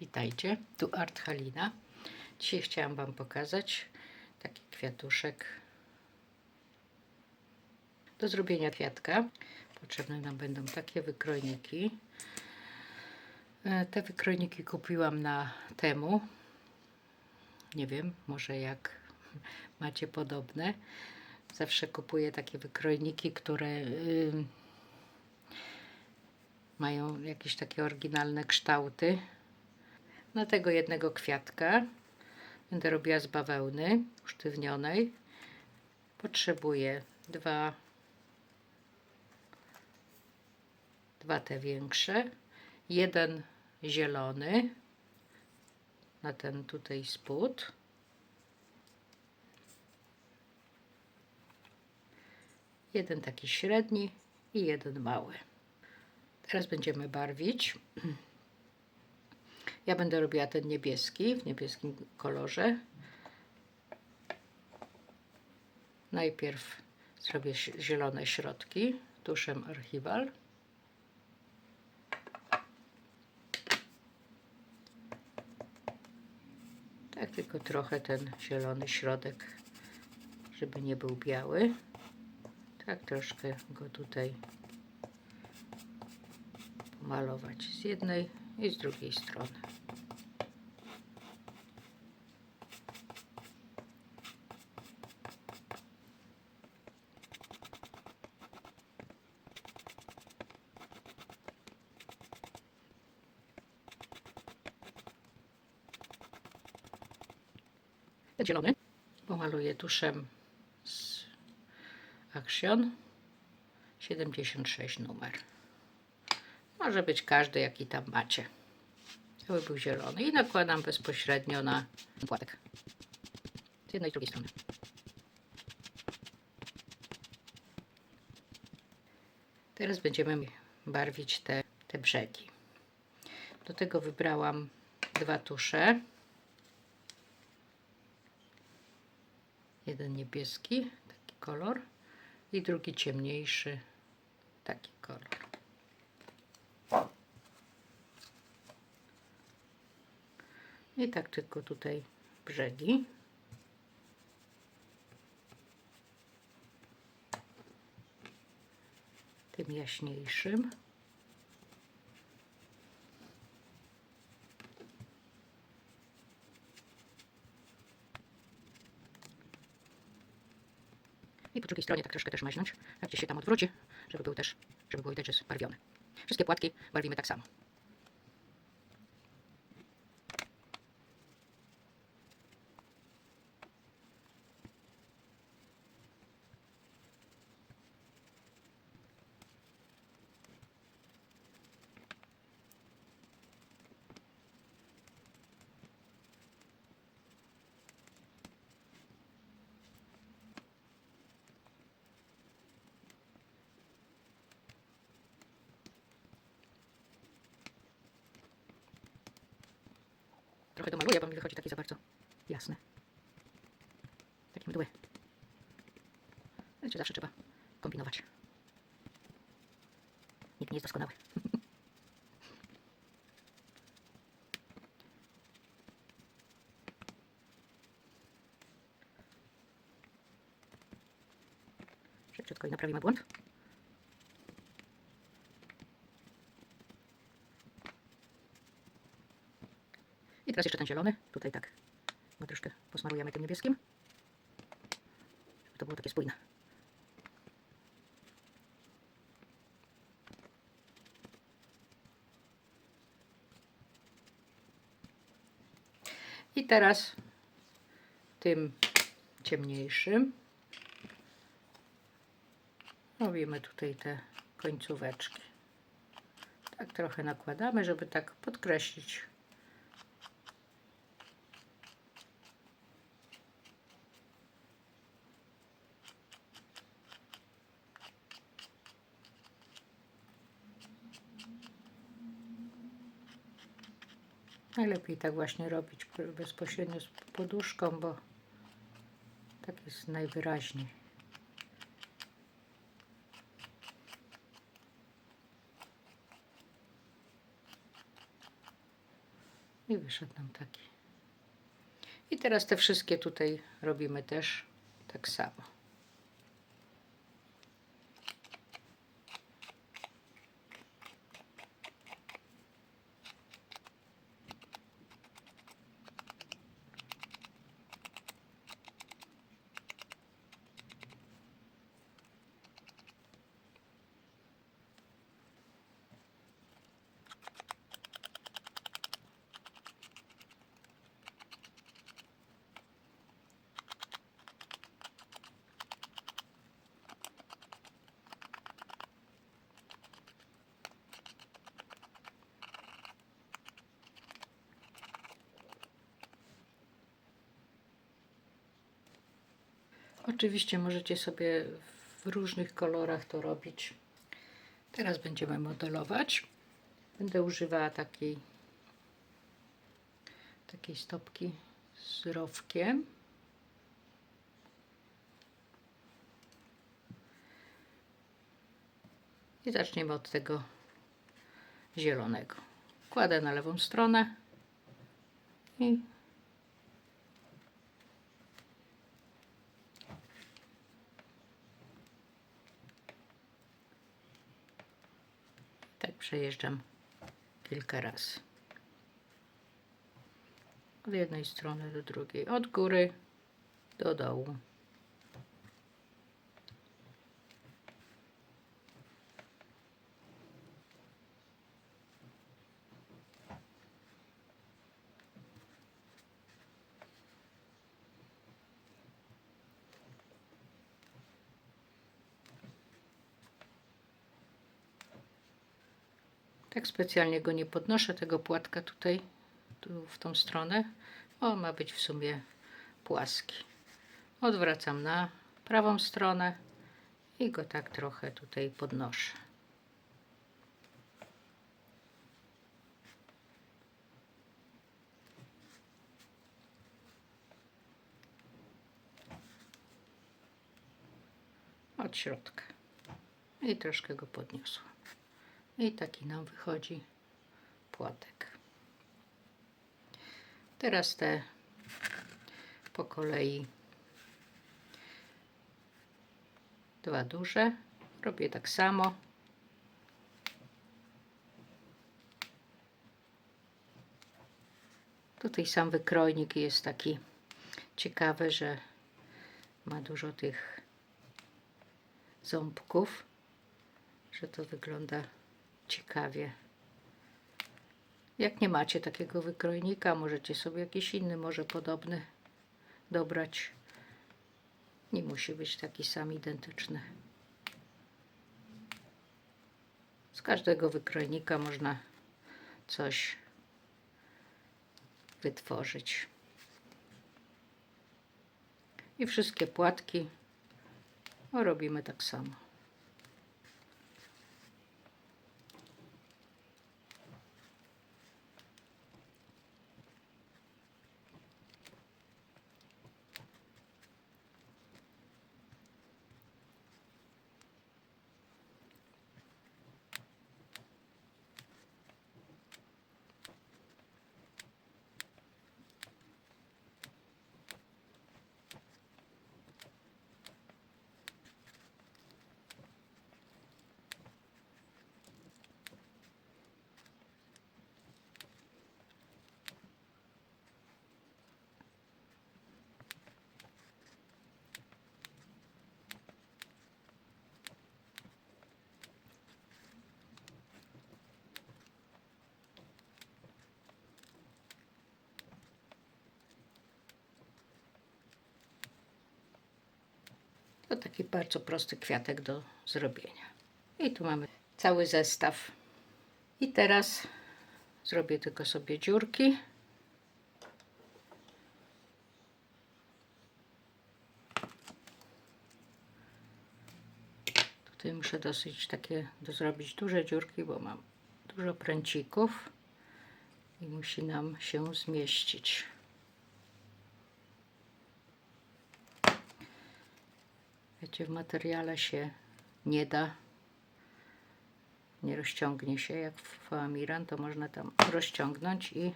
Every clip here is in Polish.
Witajcie, tu Art Halina. Dzisiaj chciałam Wam pokazać taki kwiatuszek. Do zrobienia kwiatka potrzebne nam będą takie wykrojniki. E, Te wykrojniki kupiłam na temu. Nie wiem, może jak macie podobne. Zawsze kupuję takie wykrojniki, które ym, mają jakieś takie oryginalne kształty. Na tego jednego kwiatka będę robiła z bawełny usztywnionej. Potrzebuję dwa, dwa te większe, jeden zielony na ten tutaj spód. Jeden taki średni i jeden mały. Teraz będziemy barwić. Ja będę robiła ten niebieski w niebieskim kolorze. Najpierw zrobię zielone środki tuszem archiwal. Tak, tylko trochę ten zielony środek, żeby nie był biały. Tak, troszkę go tutaj pomalować z jednej i z drugiej strony. Zielony pomaluję tuszem z Action 76 numer. Może być każdy, jaki tam macie. Żeby był zielony. I nakładam bezpośrednio na płatek. Z jednej i drugiej strony. Teraz będziemy barwić te, te brzegi. Do tego wybrałam dwa tusze. Jeden niebieski, taki kolor, i drugi ciemniejszy, taki kolor. I tak tylko tutaj brzegi. Tym jaśniejszym. I po drugiej stronie tak troszkę też maźnąć, jak gdzieś się tam odwróci, żeby był też, żeby było widać, że jest barwiony. Wszystkie płatki barwimy tak samo. Trochę domaluję, bo mi wychodzi taki za bardzo jasny. Taki mdły. Wiecie, zawsze trzeba kombinować. Nikt nie jest doskonały. Szybciutko i naprawimy błąd. I teraz jeszcze ten zielony. Tutaj tak go troszkę posmarujemy tym niebieskim. Żeby to było takie spójne. I teraz tym ciemniejszym robimy tutaj te końcóweczki. Tak trochę nakładamy, żeby tak podkreślić Najlepiej tak właśnie robić bezpośrednio z poduszką, bo tak jest najwyraźniej. I wyszedł nam taki. I teraz te wszystkie tutaj robimy też tak samo. Oczywiście możecie sobie w różnych kolorach to robić. Teraz będziemy modelować. Będę używała takiej takiej stopki z rowkiem. I zaczniemy od tego zielonego. Kładę na lewą stronę i tak przejeżdżam kilka razy. Od jednej strony do drugiej, od góry do dołu. Tak specjalnie go nie podnoszę, tego płatka tutaj, tu w tą stronę. On ma być w sumie płaski. Odwracam na prawą stronę i go tak trochę tutaj podnoszę. Od środka. I troszkę go podniosłam. I taki nam wychodzi płatek. Teraz te po kolei dwa duże. Robię tak samo. Tutaj sam wykrojnik jest taki ciekawy, że ma dużo tych ząbków, że to wygląda ciekawie. Jak nie macie takiego wykrojnika, możecie sobie jakiś inny, może podobny dobrać. Nie musi być taki sam identyczny. Z każdego wykrojnika można coś wytworzyć. I wszystkie płatki robimy tak samo. To taki bardzo prosty kwiatek do zrobienia. I tu mamy cały zestaw. I teraz zrobię tylko sobie dziurki. Tutaj muszę dosyć takie do zrobić duże dziurki, bo mam dużo pręcików i musi nam się zmieścić. Wiecie, w materiale się nie da, nie rozciągnie się jak w Amiran, to można tam rozciągnąć i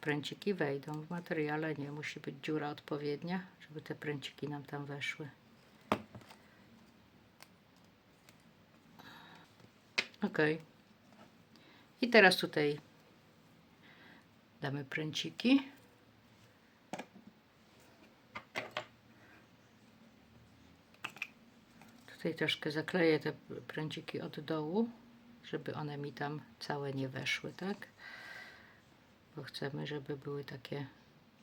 pręciki wejdą. W materiale nie musi być dziura odpowiednia, żeby te pręciki nam tam weszły. Ok. I teraz tutaj damy pręciki. Tutaj troszkę zakleję te pręciki od dołu, żeby one mi tam całe nie weszły, tak? Bo chcemy, żeby były takie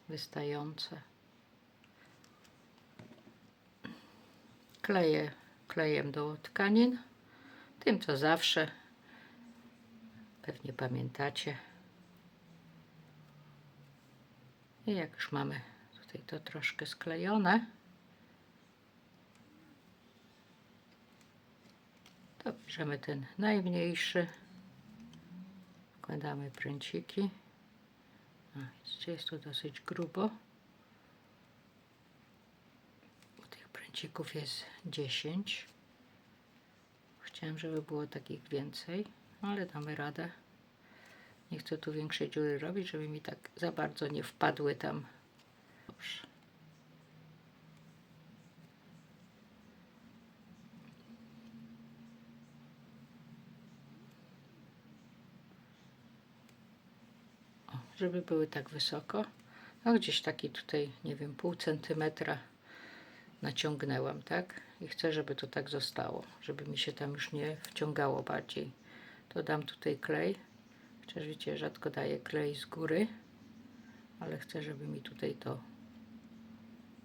wystające. Kleję klejem do tkanin, tym co zawsze, pewnie pamiętacie. I jak już mamy tutaj to troszkę sklejone, to bierzemy ten najmniejszy, wkładamy pręciki. Jest to dosyć grubo. Bo Tych pręcików jest 10. Chciałem, żeby było takich więcej, ale damy radę. Nie chcę tu większej dziury robić, żeby mi tak za bardzo nie wpadły tam. Dobrze. O, żeby były tak wysoko. No gdzieś taki tutaj, nie wiem, pół centymetra naciągnęłam, tak? I chcę, żeby to tak zostało, żeby mi się tam już nie wciągało bardziej. To dam tutaj klej. Chociaż wiecie, rzadko daję klej z góry, ale chcę, żeby mi tutaj to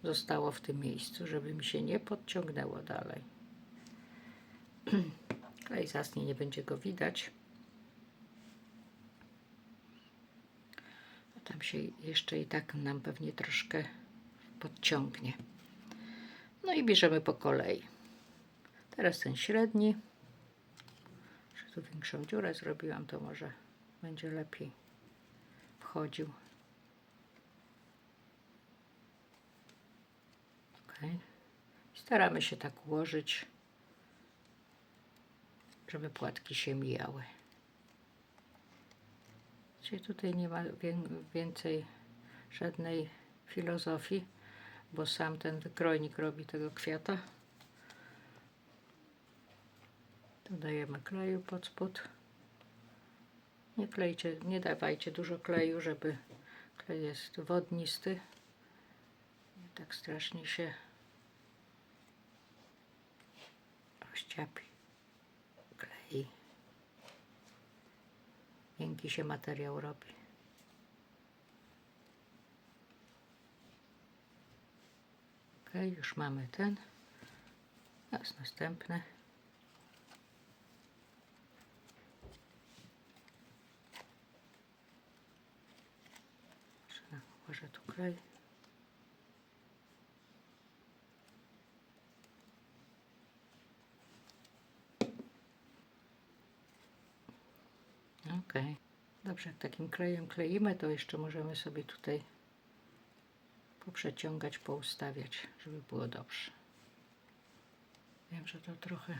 zostało w tym miejscu, żeby mi się nie podciągnęło dalej. Klej zasnie, nie będzie go widać. Tam się jeszcze i tak nam pewnie troszkę podciągnie. No i bierzemy po kolei. Teraz ten średni. Że tu większą dziurę zrobiłam, to może będzie lepiej wchodził. Okay. Staramy się tak ułożyć, żeby płatki się mijały. Czyli tutaj nie ma wię- więcej żadnej filozofii, bo sam ten wykrojnik robi tego kwiata. Dodajemy kleju pod spód. Nie klejcie, nie dawajcie dużo kleju, żeby klej jest wodnisty. I tak strasznie się rozciapi Miękki się materiał robi. Ok, już mamy ten. Teraz następny. Może tu klej. Ok. Dobrze, jak takim klejem kleimy, to jeszcze możemy sobie tutaj poprzeciągać, poustawiać, żeby było dobrze. Wiem, że to trochę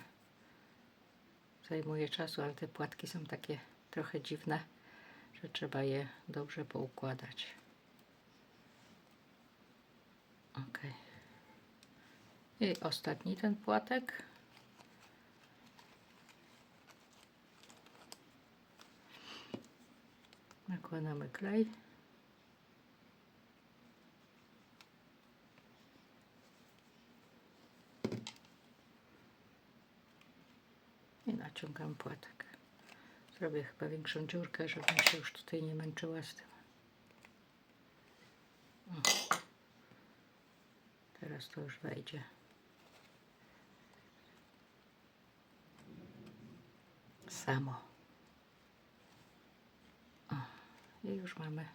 zajmuje czasu, ale te płatki są takie trochę dziwne, że trzeba je dobrze poukładać. Ok. I ostatni ten płatek. Nakładamy klej. I naciągam płatek. Zrobię chyba większą dziurkę, żebym się już tutaj nie męczyła z tym. O. Teraz to już wejdzie. Samo. O. I już mamy.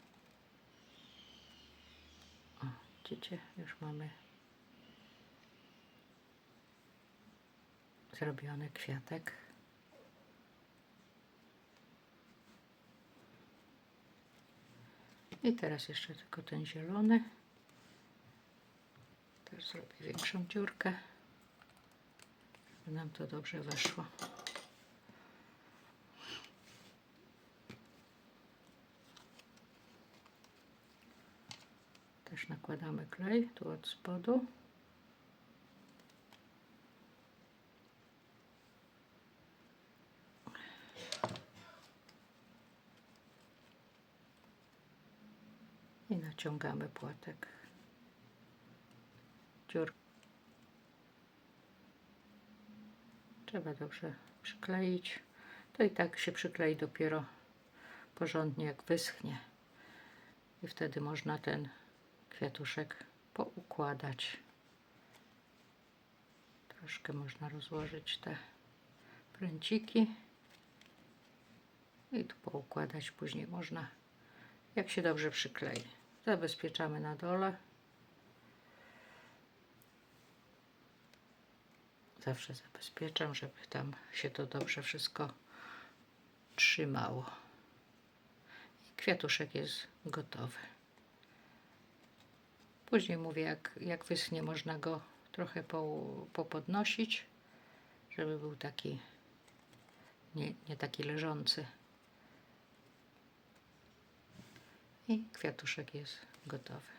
O, widzicie? Już mamy zrobiony kwiatek. I teraz jeszcze tylko ten zielony. Też zrobię większą dziurkę, żeby nam to dobrze weszło. Też nakładamy klej tu od spodu. I naciągamy płatek. Dziur. Trzeba dobrze przykleić. To i tak się przyklei dopiero porządnie jak wyschnie. I wtedy można ten kwiatuszek poukładać. Troszkę można rozłożyć te pręciki. I tu poukładać później można, jak się dobrze przyklei. Zabezpieczamy na dole. Zawsze zabezpieczam, żeby tam się to dobrze wszystko trzymało. I kwiatuszek jest gotowy. Później mówię, jak, jak wyschnie, można go trochę po, popodnosić, żeby był taki nie, nie taki leżący. I kwiatuszek jest gotowy.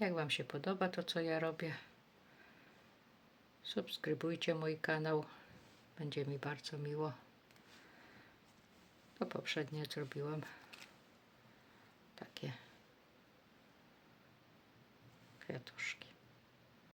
Jak Wam się podoba to, co ja robię, subskrybujcie mój kanał. Będzie mi bardzo miło. To poprzednie zrobiłam takie kwiatuszki.